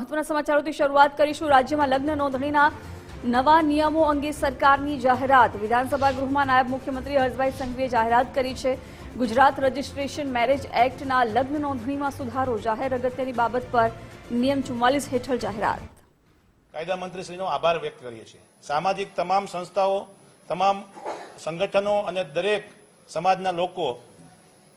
મહત્વના સમાચારોથી શરૂઆત કરીશું. રાજ્યમાં લગ્ન નોંધણીના નવા નિયમો અંગે સરકારની જાહેરાત. વિધાનસભા ગૃહમાં નાયબ મુખ્યમંત્રી હર્ષભાઈ સંઘવીએ જાહેરાત કરી છે. ગુજરાત રજિસ્ટ્રેશન મેરેજ એક્ટના લગ્ન નોંધણીમાં સુધારો. જાહેર અગત્યની બાબત પર નિયમ ચુમ્માલીસ હેઠળ જાહેરાત. કાયદા મંત્રીશ્રીનો આભાર વ્યક્ત કરીએ છીએ. સામાજિક તમામ સંસ્થાઓ, તમામ સંગઠનો અને દરેક સમાજના લોકો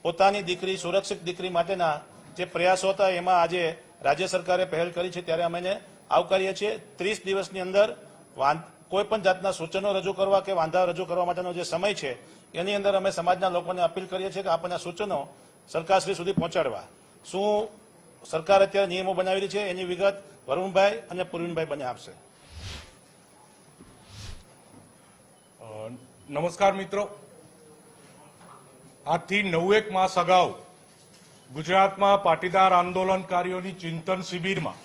પોતાની દીકરી, સુરક્ષિત દીકરી માટેના જે પ્રયાસો હતા, એમાં આજે રાજ્ય સરકારે પહેલ કરી છે ત્યારે અમે આવકારીએ છીએ. ત્રીસ દિવસની અંદર કોઈ પણ જાતના સૂચનો રજૂ કરવા કે વાંધા રજૂ કરવા માટેનો જે સમય છે, એની અંદર અમે સમાજના લોકોને અપીલ કરીએ છીએ કે આપણને સૂચનો સરકારશ્રી સુધી પહોંચાડવા. શું સરકાર અત્યારે નિયમો બનાવેલી છે? એની વિગત વરુણભાઈ અને પુરવીનભાઈ બંને આપશે. નમસ્કાર મિત્રો. આજથી નવેક માસ અગાઉ ગુજરાતમાં પાટીદાર આંદોલનકારીઓની ચિંતન શિબિરમાં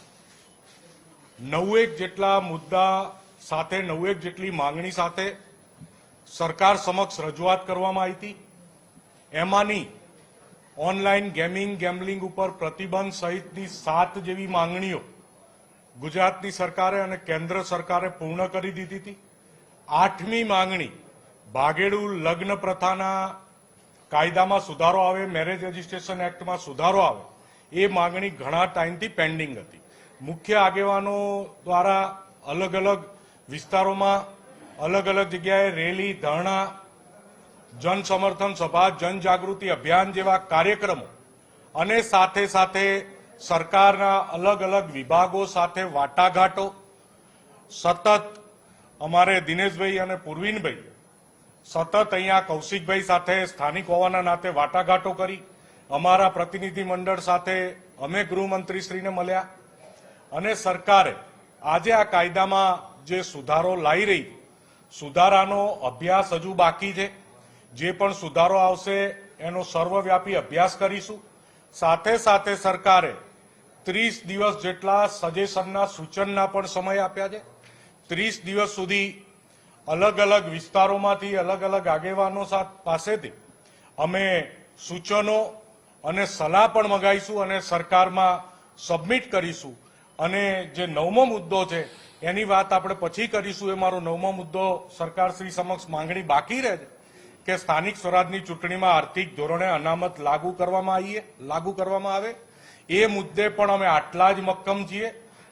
નવેક જેટલા મુદ્દા સાથે નવેક જેટલી માંગણી સાથે સરકાર સમક્ષ રજૂઆત કરવામાં આવી હતી. એમાંની ઓનલાઈન ગેમિંગ, ગેમ્બલિંગ ઉપર પ્રતિબંધ સહિતની સાત જેવી માંગણીઓ ગુજરાતની સરકારે અને કેન્દ્ર સરકારે પૂર્ણ કરી દીધી હતી. આઠમી માંગણી, ભાગેડુ લગ્ન પ્રથાના કાયદામાં સુધારો આવે મેરેજ રજિસ્ટ્રેશન એક્ટમાં સુધારો આવે, એ માંગણી ઘણા ટાઈમથી પેન્ડિંગ હતી. મુખ્ય આગેવાનો દ્વારા અલગ અલગ વિસ્તારોમાં અલગ અલગ જગ્યાએ રેલી, ધરણા, જન સમર્થન સભા જનજાગૃતિ અભિયાન જેવા કાર્યક્રમો અને સાથે સાથે સરકારના અલગ અલગ વિભાગો સાથે વાટાઘાટો, સતત અમારે દિનેશભાઈ અને પૂર્વિનભાઈ સતત અહીંયા કૌશિકભાઈ સાથે, સ્થાનિક હોવાના નાતે વાટાઘાટો કરી. અમારા પ્રતિનિધિ મંડળ સાથે અમે ગૃહમંત્રીશ્રીને મળ્યા. અને સરકારે આજે આ કાયદામાં જે સુધારો લાવી રહી, સુધારાનો અભ્યાસ હજુ બાકી છે. જે પણ સુધારો આવશે, એનો સર્વવ્યાપી અભ્યાસ કરીશું. સાથે સાથે સરકારે ત્રીસ દિવસ જેટલા સજેશનના સૂચનના પણ સમય આપ્યા છે. ત્રીસ દિવસ સુધી અલગ અલગ વિસ્તારોમાંથી અલગ અલગ આગેવાનો પાસેથી અમે સૂચનો અને સલાહ પણ મગાઈશું અને સરકારમાં સબમિટ કરીશું. અને જે નવમો મુદ્દો છે, એની વાત આપણે પછી કરીશું. એ મારો નવમો મુદ્દો સરકારશ્રી સમક્ષ માંગણી બાકી રહે છે કે સ્થાનિક સ્વરાજની ચૂંટણીમાં આર્થિક ધોરણે અનામત લાગુ કરવામાં આવીએ લાગુ કરવામાં આવે. એ મુદ્દે પણ અમે આટલા જ મક્કમ છીએ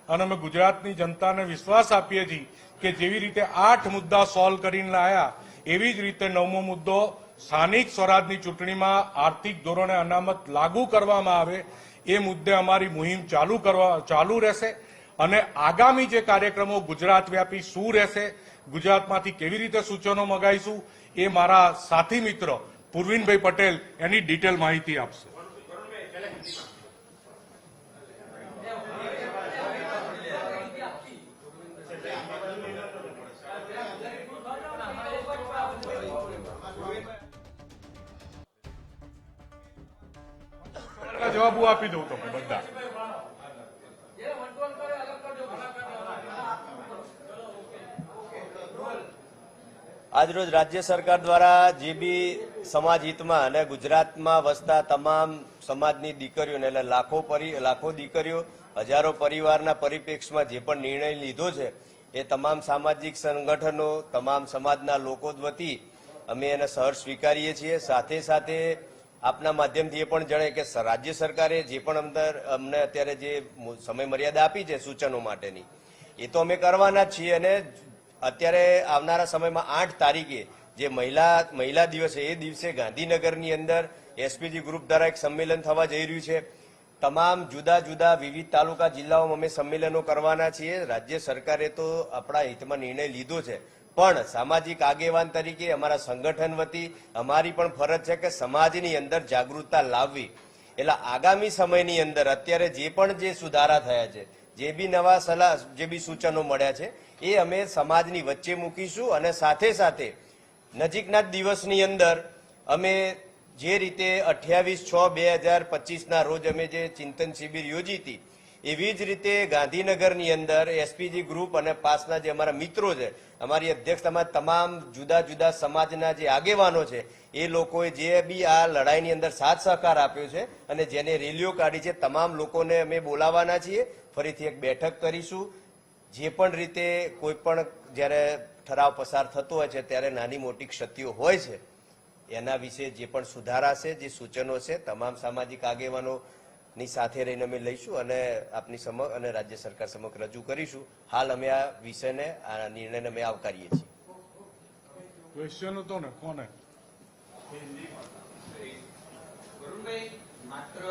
અને અમે ગુજરાતની જનતાને વિશ્વાસ આપીએ છીએ કે જેવી રીતે આઠ મુદ્દા સોલ્વ કરીને લાયા, એવી જ રીતે નવમો મુદ્દો સ્થાનિક સ્વરાજની ચૂંટણીમાં આર્થિક ધોરણે અનામત લાગુ કરવામાં આવે, એ મુદ્દે અમારી મુહિમ ચાલુ કરવા, ચાલુ રહેશે અને આગામી જે કાર્યક્રમો ગુજરાત વ્યાપી શું રહેશે, ગુજરાતમાંથી કેવી રીતે સૂચનો મગાવીશું, એ મારા સાથી મિત્ર પૂર્વિનભાઈ પટેલ એની ડિટેલ માહિતી આપશે. જવાબ હું આપી દઉં તમને બધા. આજરોજ રાજ્ય સરકાર દ્વારા જે બી સમાજ હિતમાં અને ગુજરાતમાં વસતા તમામ સમાજની દીકરીઓને એટલે લાખો પરી, લાખો દીકરીઓ, હજારો પરિવારના પરિપ્રેક્ષમાં જે પણ નિર્ણય લીધો છે, એ તમામ સામાજિક સંગઠનો, તમામ સમાજના લોકો વતી અમે એને સહર સ્વીકારીએ છીએ. સાથે સાથે આપના માધ્યમથી એ પણ જણાય કે રાજ્ય સરકારે જે પણ અંદર અમને અત્યારે જે સમય મર્યાદા આપી છે સૂચનો માટેની, એ તો અમે કરવાના છીએ અને અત્યારે આવનારા સમયમાં આઠ તારીખે જે મહિલા મહિલા દિવસ એ દિવસે ગાંધીનગરની અંદર એસપીજી ગ્રુપ દ્વારા એક સંમેલન થવા જઈ રહ્યું છે. તમામ જુદા જુદા વિવિધ તાલુકા જિલ્લાઓમાં અમે સંમેલનો કરવાના છીએ. રાજ્ય સરકારે તો આપણા હિતમાં નિર્ણય લીધો છે. પણ સામાજિક આગેવાન તરીકે અમારા સંગઠન વતી અમારી પણ ફરજ છે કે સમાજની અંદર જાગૃતતા લાવવી. એટલે આગામી સમયની અંદર અત્યારે જે પણ જે સુધારા થયા છે, જે બી નવા સલાહ, જે બી સૂચનો મળ્યા છે, એ અમે સમાજની વચ્ચે મૂકીશું અને સાથે સાથે નજીકના દિવસની અંદર અમે જે રીતે અઠ્યાવીસ છ બે હજાર પચીસના રોજ અમે જે ચિંતન શિબિર યોજી હતી એવી જ રીતે ગાંધીનગરની અંદર એસપીજી ગ્રુપ અને પાસના જે અમારા મિત્રો છે, અમારી અધ્યક્ષતામાં તમામ જુદા જુદા સમાજના જે આગેવાનો છે, એ લોકોએ જે બી આ લડાઈની અંદર સાથ સહકાર આપ્યો છે અને જેને રેલીઓ કાઢી છે, તમામ લોકોને અમે બોલાવાના છીએ. ફરીથી એક બેઠક કરીશું. જે પણ રીતે કોઈ પણ જ્યારે ઠરાવ પસાર થતો હોય છે, ત્યારે નાની મોટી ક્ષતિઓ હોય છે, એના વિશે જે પણ સુધારા છે, જે સૂચનો છે, તમામ સામાજિક આગેવાનોની સાથે રહીને અમે લઈશું અને આપની સમક્ષ અને રાજ્ય સરકાર સમક્ષ રજૂ કરીશું. હાલ અમે આ વિષયને આ નિર્ણયને અમે આવકારીએ છીએ. ક્વેશ્ચન હતો ને કોને? માત્ર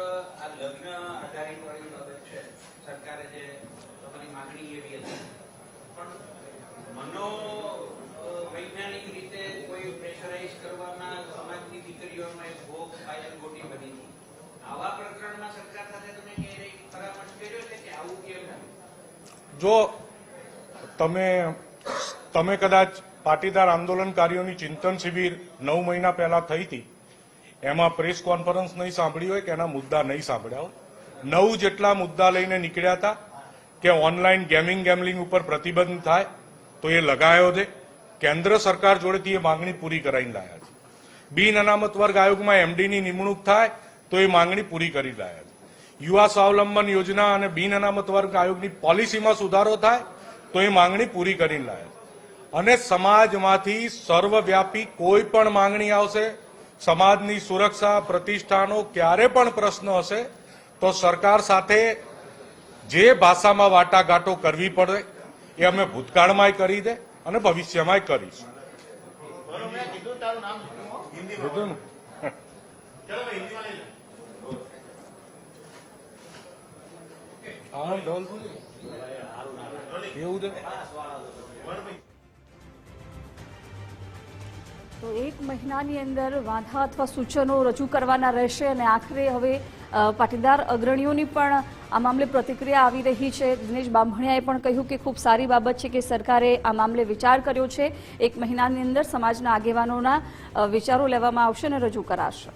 આ લગ્ન આધારિત વાળી બાબત છે. સરકારે જે તમારી માંગણી એવી હતી. પણ મનો વૈજ્ઞાનિક રીતે કોઈ પ્રેશરાઇઝ કરવામાં સમાજની દીકરીઓમાં એક ભોગ પાયલ હતી જો તમે તમે કદાચ પાટીદાર આંદોલનકારીઓની ચિંતન શિબિર નવ મહિના પહેલા થઈ હતી, એમાં પ્રેસ કોન્ફરન્સ નહીં સાંભળી હોય કે એના મુદ્દા નહીં સાંભળ્યા હોય. નવ જેટલા મુદ્દા લઈને નીકળ્યા હતા કે ઓનલાઈન ગેમિંગ ગેમલિંગ ઉપર પ્રતિબંધ થાય, તો એ લગાયો છે. કેન્દ્ર સરકાર જોડેથી એ માંગણી પૂરી કરાવીને લાયા છે. બિન અનામત વર્ગ આયોગમાં એમડીની નિમણૂક થાય તો એ માંગણી પૂરી કરી રહ્યા છે. યુવા સ્વાવલંબન યોજના અને બિન અનામત વર્ગ આયોગની પોલિસીમાં સુધારો થાય તો એ માંગણી પૂરી કરી રહ્યા છે. અને સમાજમાંથી સર્વવ્યાપી કોઈ પણ માંગણી આવશે સમાજની સુરક્ષા પ્રતિષ્ઠાનો ક્યારે પણ પ્રશ્ન હશે તો સરકાર સાથે જે ભાષામાં વાટાઘાટો કરવી પડે એ અમે ભૂતકાળમાંય કરી દે અને ભવિષ્યમાંય કરીશું કીધું ને? હા, ડોલ. એવું તો તો એક મહિનાની અંદર વાંધા અથવા સૂચનો રજૂ કરવાના રહેશે અને આખરે હવે પાટીદાર અગ્રણીઓની પણ આ મામલે પ્રતિક્રિયા આવી રહી છે. દિનેશ બામણિયાએ પણ કહ્યું કે ખૂબ સારી બાબત છે કે સરકારે આ મામલે વિચાર કર્યો છે. એક મહિનાની અંદર સમાજના આગેવાનોના વિચારો લેવામાં આવશે અને રજૂ કરાશે.